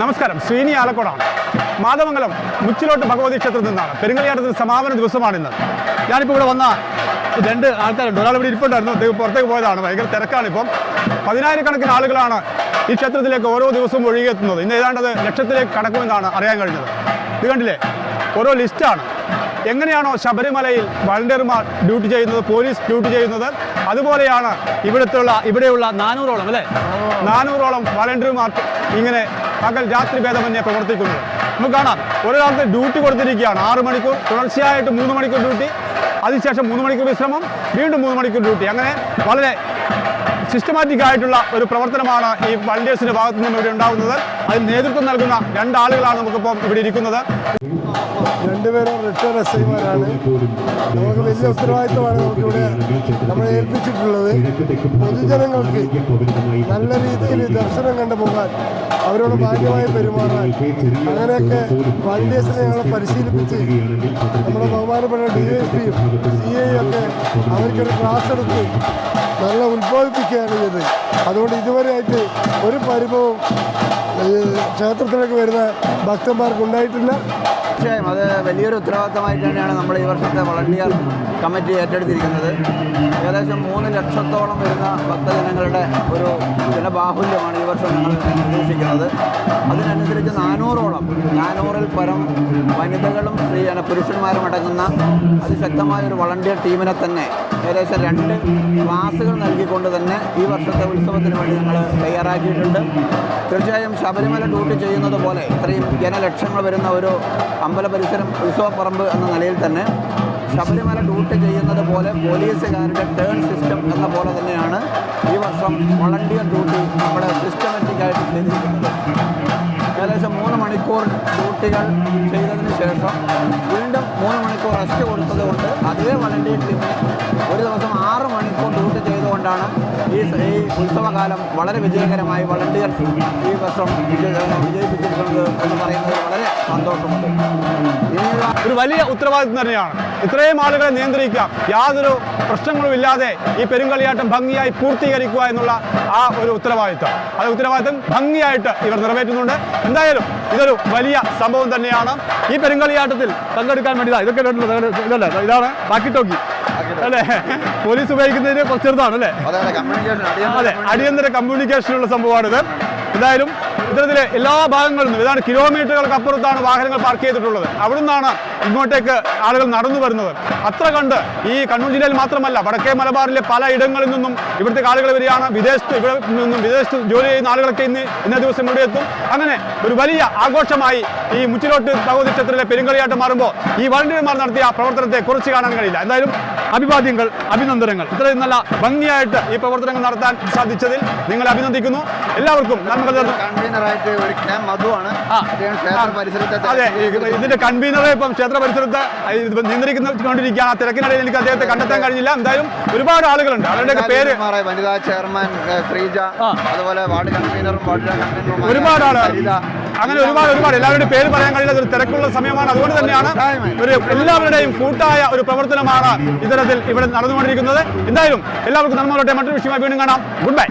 നമസ്കാരം. ശ്രീനി ആലക്കോടാണ്. മാതമംഗലം മുച്ചിലോട്ട് ഭഗവതി ക്ഷേത്രത്തിൽ നിന്നാണ്. പെരുങ്ങലിയാട്ടത്തിന് സമാപന ദിവസമാണിന്ന് ഞാനിപ്പോൾ ഇവിടെ വന്ന രണ്ട് ആൾക്കാരുണ്ട്. ഒരാൾ ഇവിടെ ഇരിപ്പുണ്ടായിരുന്നു. അദ്ദേഹം പുറത്തേക്ക് പോയതാണ്. ഭയങ്കര തിരക്കാണിപ്പം പതിനായിരക്കണക്കിന് ആളുകളാണ് ഈ ക്ഷേത്രത്തിലേക്ക് ഓരോ ദിവസവും ഒഴുകിയെത്തുന്നത്. ഇന്ന് ഏതാണ്ടത് ലക്ഷത്തിലേക്ക് കടക്കുമെന്നാണ് അറിയാൻ കഴിഞ്ഞത്. ഇത് കണ്ടില്ലേ? ഓരോ ലിസ്റ്റാണ്. എങ്ങനെയാണോ ശബരിമലയിൽ വളണ്ടിയർമാർ ഡ്യൂട്ടി ചെയ്യുന്നത് പോലീസ് ഡ്യൂട്ടി ചെയ്യുന്നത് അതുപോലെയാണ് ഇവിടുത്തുള്ള ഇവിടെയുള്ള നാനൂറോളം അല്ലേ? നാനൂറോളം വളണ്ടിയർമാർ ഇങ്ങനെ പകൽ രാത്രി ഭേദമന്യേ പ്രവർത്തിക്കുന്നത് നമുക്ക് കാണാം ഒരാൾക്ക് ഡ്യൂട്ടി കൊടുത്തിരിക്കുകയാണ്. ആറ് മണിക്കൂർ തുടർച്ചയായിട്ട് മൂന്ന് മണിക്കൂർ ഡ്യൂട്ടി അതിനുശേഷം മൂന്ന് മണിക്കൂർ വിശ്രമം വീണ്ടും മൂന്ന് മണിക്കൂർ ഡ്യൂട്ടി അങ്ങനെ വളരെ സിസ്റ്റമാറ്റിക് ആയിട്ടുള്ള ഒരു പ്രവർത്തനമാണ് ഈ വളണ്ടിയേഴ്സിന്റെ ഭാഗത്തു നിന്നും ഇവിടെ ഉണ്ടാകുന്നത്. അതിന് നേതൃത്വം നൽകുന്ന രണ്ടാളുകളാണ് നമുക്കിപ്പോൾ ഇവിടെ ഇരിക്കുന്നത്. രണ്ടുപേരും റിട്ടേൺ എസ് ഐമാരാണ് നമുക്ക് വലിയ ഉത്തരവാദിത്തമാണ് നമുക്കിവിടെ നമ്മളെ ഏൽപ്പിച്ചിട്ടുള്ളത്. പൊതുജനങ്ങൾക്ക് നല്ല രീതിയിൽ ദർശനം കണ്ടു പോകാൻ അവരോട് മാന്യമായി പെരുമാറാൻ അങ്ങനെയൊക്കെ വണ്ടിയേഴ്സിനെ ഞങ്ങളെ പരിശീലിപ്പിച്ച് നമ്മുടെ ബഹുമാനപ്പെട്ട ഡി എസ് പിയും സി ഐ ഒക്കെ അവർക്കൊരു ക്ലാസ് എടുത്ത് നല്ല ഉത്ബോധിപ്പിക്കുകയാണ് ചെയ്തത്. അതുകൊണ്ട് ഇതുവരെയായിട്ട് ഒരു പരിഭവം ക്ഷേത്രത്തിലേക്ക് വരുന്ന ഭക്തന്മാർക്ക് ഉണ്ടായിട്ടില്ല. തീർച്ചയായും അത് വലിയൊരു ഉത്തരവാദിത്തമായിട്ട് തന്നെയാണ് നമ്മൾ ഈ വർഷത്തെ വളണ്ടിയർ കമ്മിറ്റി ഏറ്റെടുത്തിരിക്കുന്നത്. ലക്ഷത്തോളം വരുന്ന ഭക്തജനങ്ങളുടെ ഒരു ജനബാഹുല്യമാണ് ഈ വർഷം ഞങ്ങൾ പ്രതീക്ഷിക്കുന്നത്. അതിനനുസരിച്ച് നാനൂറോളം നാനൂറിൽ പരം വനിതകളും സ്ത്രീ പുരുഷന്മാരും അടങ്ങുന്ന അതിശക്തമായ ഒരു വളണ്ടിയർ ടീമിനെ തന്നെ ഏകദേശം രണ്ട് ക്ലാസുകൾ നൽകിക്കൊണ്ട് തന്നെ ഈ വർഷത്തെ ഉത്സവത്തിന് വേണ്ടി ഞങ്ങൾ തയ്യാറാക്കിയിട്ടുണ്ട്. തീർച്ചയായും ശബരിമല ഡ്യൂട്ടി ചെയ്യുന്നത് പോലെ ഇത്രയും ജനലക്ഷങ്ങൾ വരുന്ന ഒരു അമ്പല പരിസരം ഉത്സവപ്പറമ്പ് എന്ന നിലയിൽ തന്നെ ശബരിമല ഡ്യൂട്ടി ചെയ്യുന്നത് പോലെ പോലീസുകാരുടെ ടേൺ സിസ്റ്റം എന്ന പോലെ തന്നെയാണ് ഈ വർഷം വളണ്ടിയർ ഡ്യൂട്ടി നമ്മുടെ സിസ്റ്റമാറ്റിക്കായിട്ട് ചെയ്തിരിക്കുന്നത്. ഏകദേശം മൂന്ന് മണിക്കൂർ ഡ്യൂട്ടികൾ ചെയ്തതിന് ശേഷം വീണ്ടും മൂന്ന് മണിക്കൂർ റെസ്റ്റ് കൊടുത്തത് കൊണ്ട് അതേ വളണ്ടിയർ ടീമിന് ഒരു ദിവസം ആറ് മണിക്കൂർ ഡ്യൂട്ടി ചെയ്തുകൊണ്ടാണ് ഈ ഈ ഉത്സവകാലം വളരെ വിജയകരമായി വളണ്ടിയർ ഈ വർഷം വിജയ വിജയിപ്പിച്ചിരിക്കുന്നത് എന്ന് പറയുന്നത് വളരെ സന്തോഷമുണ്ട്. ഒരു വലിയ ഉത്തരവാദിത്വം തന്നെയാണ്. ഇത്രയും ആളുകളെ നിയന്ത്രിക്കുക. യാതൊരു പ്രശ്നങ്ങളും ഇല്ലാതെ ഈ പെരുങ്കളിയാട്ടം ഭംഗിയായി പൂർത്തീകരിക്കുക എന്നുള്ള ആ ഒരു ഉത്തരവാദിത്തം. അത് ഉത്തരവാദിത്തം ഭംഗിയായിട്ട് ഇവർ നിറവേറ്റുന്നുണ്ട്. എന്തായാലും ഇതൊരു വലിയ സംഭവം തന്നെയാണ്. ഈ പെരുങ്കളിയാട്ടത്തിൽ പങ്കെടുക്കാൻ വേണ്ടി ഇതൊക്കെ ഇതല്ലേ? ഇതാണ് ബാക്കി ടോക്കി അല്ലേ? പോലീസ് ഉപയോഗിക്കുന്നതിന് കുറച്ച് ചെറുതാണ് അല്ലേ? അതെ അടിയന്തര കമ്മ്യൂണിക്കേഷനുള്ള സംഭവമാണിത്. എന്തായാലും ഇത്തരത്തിലെ എല്ലാ ഭാഗങ്ങളിൽ നിന്നും ഏതാണ്ട് കിലോമീറ്ററുകൾക്ക് അപ്പുറത്താണ് വാഹനങ്ങൾ പാർക്ക് ചെയ്തിട്ടുള്ളത്. അവിടെ നിന്നാണ് ഇങ്ങോട്ടേക്ക് ആളുകൾ നടന്നു വരുന്നത്. അത്ര കണ്ട് ഈ കണ്ണൂർ ജില്ലയിൽ മാത്രമല്ല വടക്കേ മലബാറിലെ പല ഇടങ്ങളിൽ നിന്നും ഇവിടുത്തെ ആളുകൾ വരികയാണ്. വിദേശത്ത് ഇവിടെ നിന്നും വിദേശത്ത് ജോലി ചെയ്യുന്ന ആളുകളൊക്കെ ഇന്ന് ഇന്ന ദിവസം ഇവിടെ എത്തും. അങ്ങനെ ഒരു വലിയ ആഘോഷമായി ഈ മുച്ചിലോട്ട് ഭഗവതി ക്ഷേത്രത്തിലെ പെരുങ്കളിയാട്ടം മാറുമ്പോൾ ഈ വളണ്ടിയർമാർ നടത്തിയ പ്രവർത്തനത്തെ കുറച്ച് കാണാൻ കഴിയില്ല. എന്തായാലും അഭിവാദ്യങ്ങൾ അഭിനന്ദനങ്ങൾ. ഇത്രയും നല്ല ഭംഗിയായിട്ട് ഈ പ്രവർത്തനങ്ങൾ നടത്താൻ സാധിച്ചതിൽ നിങ്ങളെ അഭിനന്ദിക്കുന്നു. എല്ലാവർക്കും അതെ. ഇതിന്റെ കൺവീനറെ ഇപ്പം ക്ഷേത്ര പരിസരത്ത് ഇത് നിയന്ത്രിക്കൊണ്ടിരിക്കുകയാണ് ആ തിരക്കിനിടയിൽ എനിക്ക് അദ്ദേഹത്തെ കണ്ടെത്താൻ കഴിഞ്ഞില്ല. എന്തായാലും ഒരുപാട് ആളുകളുണ്ട്. അവരുടെയൊക്കെ പേര് വനിതാ ചെയർമാൻ ശ്രീജ അതുപോലെ വാർഡ് കൺവീനറും ഒരുപാട് ആളുകൾ. അങ്ങനെ ഒരുപാട് ഒരുപാട് എല്ലാവരുടെയും പേര് പറയാൻ കഴിയില്ല ഒരു തിരക്കുള്ള സമയമാണ്. അതുകൊണ്ട് തന്നെയാണ് ഒരു എല്ലാവരുടെയും കൂട്ടായ ഒരു പ്രവർത്തനമാണ് ഇത്തരത്തിൽ ഇവിടെ നടന്നുകൊണ്ടിരിക്കുന്നത്. എന്തായാലും എല്ലാവർക്കും നന്മ മറ്റൊരു വിഷയമായി വീണ്ടും കാണാം. Good bye